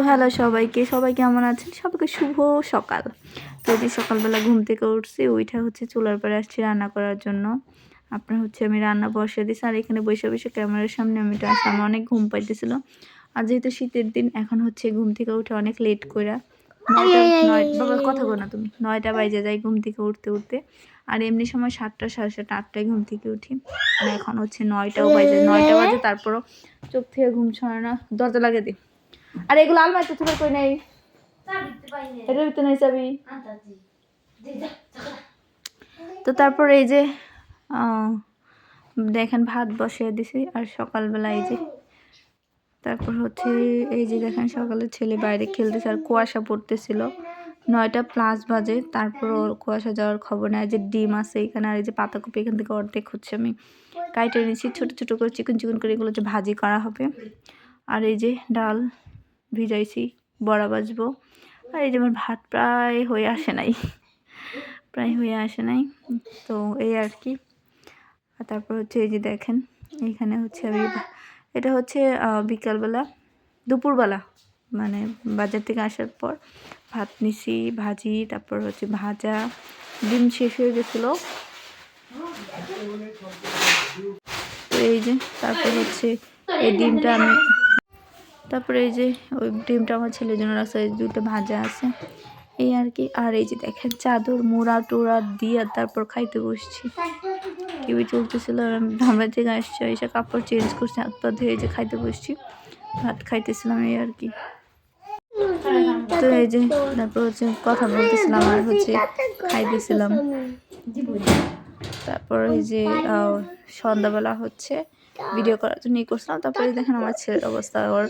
তো হ্যালো সবাইকে সবাই কেমন আছেন? সবাইকে শুভ সকাল। তো যে সকালবেলা ঘুম থেকে উঠছি ওইটা হচ্ছে চুলার পরে আসছি রান্না করার জন্য। আপনার হচ্ছে আমি রান্না বসে দিয়েছি আর এখানে বসে বসে ক্যামেরার সামনে আমি তো আসলাম অনেক ঘুম পাইতেছিল। আর যেহেতু শীতের দিন এখন হচ্ছে ঘুম থেকে উঠে অনেক লেট করে বাবা কথা বলো না তুমি। নয়টা বাজে যাই ঘুম থেকে উঠতে উঠতে। আর এমনি সময় সাতটা সাড়ে সাতটা আটটায় ঘুম থেকে উঠি। আর এখন হচ্ছে নয়টাও বাজে নয়টা বাজে তারপরও চোখ থেকে ঘুম ছড়ানো দরজা লাগে দি আর এগুলো আলমারিতে তোমার কই নাই। এটার নাই তো তারপর এই যে দেখেন ভাত বসিয়ে দিছি, আর সকালবেলা এই যে, তারপর হচ্ছে এই যে দেখেন সকালে ছেলে বাইরে খেলতেছে আর কুয়াশা পড়তেছিল। নয়টা প্লাস বাজে, তারপর ওর কুয়াশা যাওয়ার খবর আর যে ডিম আছে এখানে, আর এই যে পাতাকপি এখান থেকে অর্ধেক হচ্ছে আমি কাইটে নিয়েছি ছোটো ছোটো করে চিকন চিকন করে এগুলো যে ভাজি করা হবে। আর এই যে ডাল ভিজাইছি, বড়া বাজবো আর এই যে আমার ভাত প্রায় হয়ে আসে নাই। প্রায় হয়ে আসে নাই। তো এই আর কি। আর তারপর হচ্ছে এই যে দেখেন এইখানে হচ্ছে আমি এটা হচ্ছে বিকালবেলা, দুপুরবেলা মানে বাজার থেকে আসার পর ভাত নিছি, ভাজি, তারপর হচ্ছে ভাজা ডিম শেষ হয়ে গেছিল। তো এই যে, তারপর হচ্ছে এই ডিমটা আমি তারপরে এই যে ওই ডিমটা আমার ছেলের জন্য রাখছে এই দুটো ভাজা আছে। এই আর কি। আর এই যে দেখেন, চাদর, মোড়া, টোড়া দিয়ে তারপর খাইতে বসছি। টিভি চলতেছিল আর আমি ধামরা থেকে আসছি, এসে কাপড় চেঞ্জ করছি, হাত পা ধুয়ে যে খাইতে বসছি। ভাত খাইতেছিলাম এই আর কি। তো এই যে তারপর হচ্ছে কথা বলতেছিলাম আর হচ্ছে খাইতেছিলাম। তারপর এই যে সন্ধ্যাবেলা হচ্ছে ভিডিও করার জন্য ই করছিলাম। তারপরে দেখেন আমার ছেলের অবস্থা ওর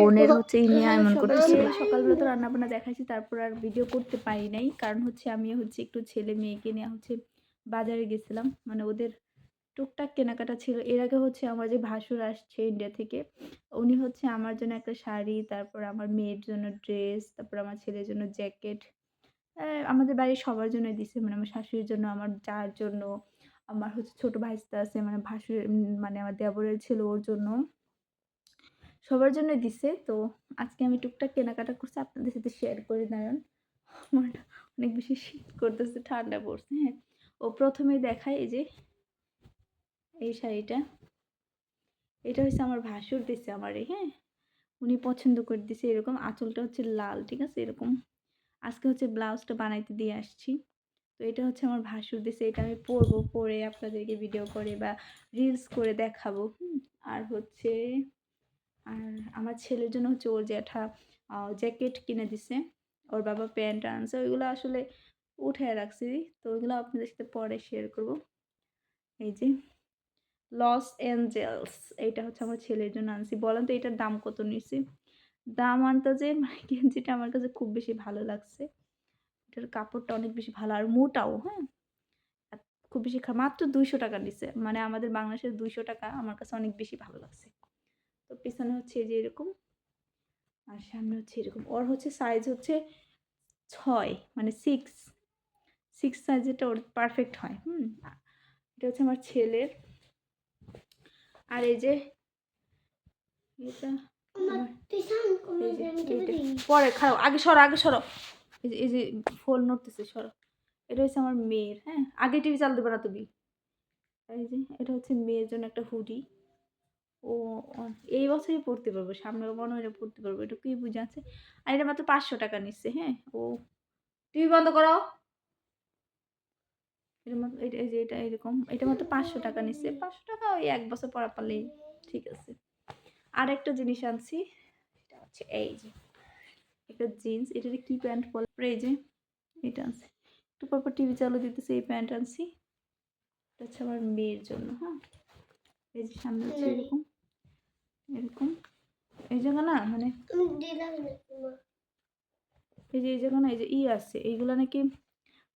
বোনের হচ্ছে ই নিয়ে এমন করতেছিল। সকালবেলা তো রান্না বান্না দেখাইছি তারপর আর ভিডিও করতে পারি নাই। কারণ হচ্ছে আমি হচ্ছে একটু ছেলে মেয়েকে নিয়ে হচ্ছে বাজারে গেছিলাম। মানে ওদের টুকটাক কেনাকাটা ছিল। এর আগে হচ্ছে আমার যে ভাসুর আসছে ইন্ডিয়া থেকে উনি হচ্ছে আমার জন্য একটা শাড়ি তারপর আমার মেয়ের জন্য ড্রেস তারপর আমার ছেলের জন্য জ্যাকেট আমাদের বাড়ির সবার জন্য দিছে। মানে আমার শাশুড়ির জন্য আমার যার জন্য। আমার হচ্ছে ছোট ভাইস্তা আছে মানে ভাসুর মানে আমার দেবরের ছিল ওর জন্য। সবার জন্য দিছে, তো আজকে আমি টুকটাক কেনাকাটা করছি, আপনাদের সাথে শেয়ার করে দাঁড়ান আমার অনেক বেশি শীত করতেছে, ঠান্ডা পড়ছে হ্যাঁ। ও প্রথমেই দেখায় এই যে, এই শাড়িটা। এটা হচ্ছে আমার ভাসুর দিছে আমারে হ্যাঁ। উনি পছন্দ করে দিছে, এরকম আঁচলটা হচ্ছে লাল, ঠিক আছে, এরকম। আজকে হচ্ছে ব্লাউজটা বানাইতে দিয়ে আসছি। তো এটা হচ্ছে আমার ভাসুর দিছে, এটা আমি পরবো, পরে আপনাদেরকে ভিডিও করে বা রিলস করে দেখাবো আর হচ্ছে, আর আমার ছেলের জন্য হচ্ছে ওর জ্যাঠা জ্যাকেট কিনে দিছে, ওর বাবা প্যান্ট আনছে, ওইগুলো আসলে উঠে রাখছি, তো ওইগুলো আপনাদের সাথে পরে শেয়ার করব। এই যে লস অ্যাঞ্জেলস এইটা হচ্ছে আমার ছেলের জন্য আনছি। বলেন তো এটার দাম কত নিছি দাম আনতে যে মানে গেঞ্জিটা আমার কাছে খুব বেশি ভালো লাগছে। এটার কাপড়টা অনেক বেশি ভালো আর মোটাও হ্যাঁ? খুব বেশি মাত্র দুইশো টাকা নিছে। মানে আমাদের বাংলাদেশের দুইশো টাকা আমার কাছে অনেক বেশি ভালো লাগছে। তো পিছনে হচ্ছে এই যে এরকম আর সামনে হচ্ছে এরকম। ওর হচ্ছে সাইজ হচ্ছে ছয় মানে সিক্স সিক্স সাইজেরটা ওর পারফেক্ট হয় হুম? এটা হচ্ছে আমার ছেলের। আর এই যে এটা। পরে খাও আগে সরো আগে সরো। এই যে ফোন নড়তেছে, সরো। এটা হচ্ছে আমার মেয়ের হ্যাঁ? আগে টিভি চাল দেবে না তুমি এই যে, এটা হচ্ছে মেয়ের জন্য একটা হুডি ও এই বছরই পড়তে পারব, সামনে মনে এটা পড়তে পারব, এটা কি বুঝে আছে? আর এটা মাত্র পাঁচশো টাকা নিচ্ছে হ্যাঁ? ও টিভি বন্ধ করো। এটা মাত্র এটা এই যে, এটা এরকম, এটা মাত্র পাঁচশো টাকা নিচ্ছে। পাঁচশো টাকা ওই এক বছর পড়া পারলেই ঠিক আছে। আর একটা জিনিস আনছি সেটা হচ্ছে এই যে একটা জিন্স এটাতে কি প্যান্ট বলে? তারপরে এই যে এটা আনছি। একটু পরপর টিভি চালু দিতেছে এই প্যান্ট আনছি। এটা হচ্ছে আমার মেয়ের জন্য হ্যাঁ? এই যে সামনে হচ্ছে এরকম এরকম। এই জায়গা না মানে এই যে এই জায়গা না এই যে ই আছে এইগুলো নাকি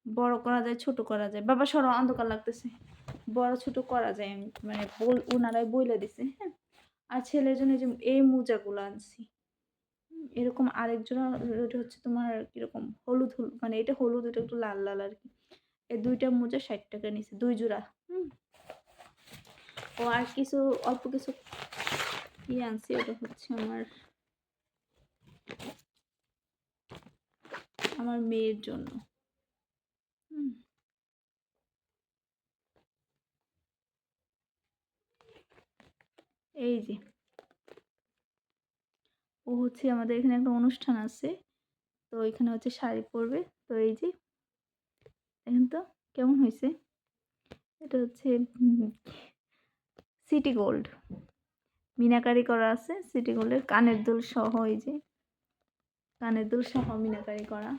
বড় করা যায় ছোট করা যায়। বাবা সরো অন্ধকার লাগতেছে। বড় ছোট করা যায় মানে বল ওনারাই বইলে দিছে হ্যাঁ? আর ছেলের জন্য এই যে এই মোজাগুলো আনছি। এরকম আরেকজোড়া হচ্ছে তোমার কীরকম হলুদ হলুদ মানে এটা হলুদ, এটা একটু লাল লাল আর কি। এই দুইটা মোজা ষাট টাকা নিছে, দুই জোড়া, হুম। ও আর কিছু, অল্প কিছু কি আনছি, ওটা হচ্ছে আমার আমার মেয়ের জন্য এই যে ও হচ্ছে আমাদের এখানে একটা অনুষ্ঠান আছে। তো এখানে হচ্ছে শাড়ি পরবে। তো এই যে, দেখেন তো কেমন হয়েছে? এটা হচ্ছে সিটি গোল্ড মিনাকারি করা আছে সিটি গোল্ডের কানের দুল সহ এই যে, কানের দুল সহ মিনাকারি করা।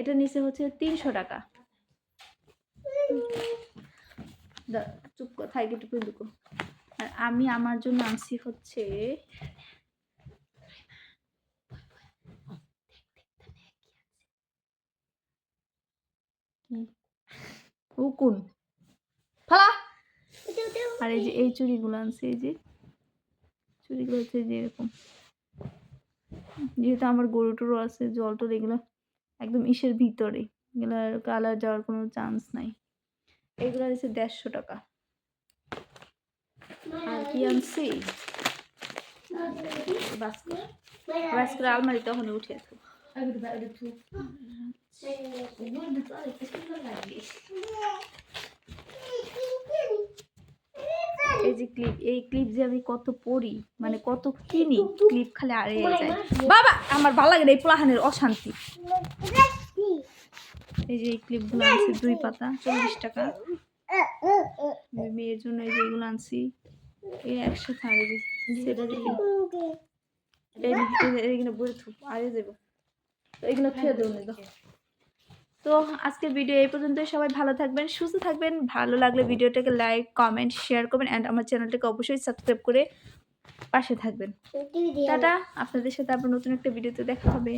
এটা নিচে হচ্ছে তিনশো টাকা। চুপ থাইকে টুকু আর আমি, আমার জন্য আনছি হচ্ছে কি? উকুন। ফালা! আর এই যে এই চুড়িগুলো আনছে এই যে। চুড়িগুলো হচ্ছে যে এরকম। যেহেতু আমার গরু টরু আছে জল টল এগুলো একদম ইসের ভিতরে। এগুলোর কালার যাওয়ার কোনো চান্স নাই। এগুলো হচ্ছে দেড়শো টাকা। আর কি আনছি? বাস্কর বাস্কর আলমারি তখন উঠে আছে এই যে ক্লিপ এই ক্লিপ যে আমি কত পরি মানে কত কিনি ক্লিপ খালি আড়ে যায় বাবা আমার ভালো লাগে না এই পোলাহানের অশান্তি এই যে এই ক্লিপগুলো আনছি দুই পাতা চল্লিশ টাকা মেয়ের জন্য এই যে এগুলো আনছি এই একসাথে আড়ে দিচ্ছি সেটা দেখি এই নে, এই নে, বই থুপ আড়ে যাব তো এগুলো খেয়ে দেবো না তো। তো আজকের ভিডিও এই পর্যন্তই সবাই ভালো থাকবেন সুস্থ থাকবেন ভালো লাগলে ভিডিওটাকে লাইক কমেন্ট শেয়ার করবেন অ্যান্ড আমার চ্যানেলটাকে অবশ্যই সাবস্ক্রাইব করে পাশে থাকবেন। টাটা আপনাদের সাথে আবার নতুন একটা ভিডিওতে দেখা হবে।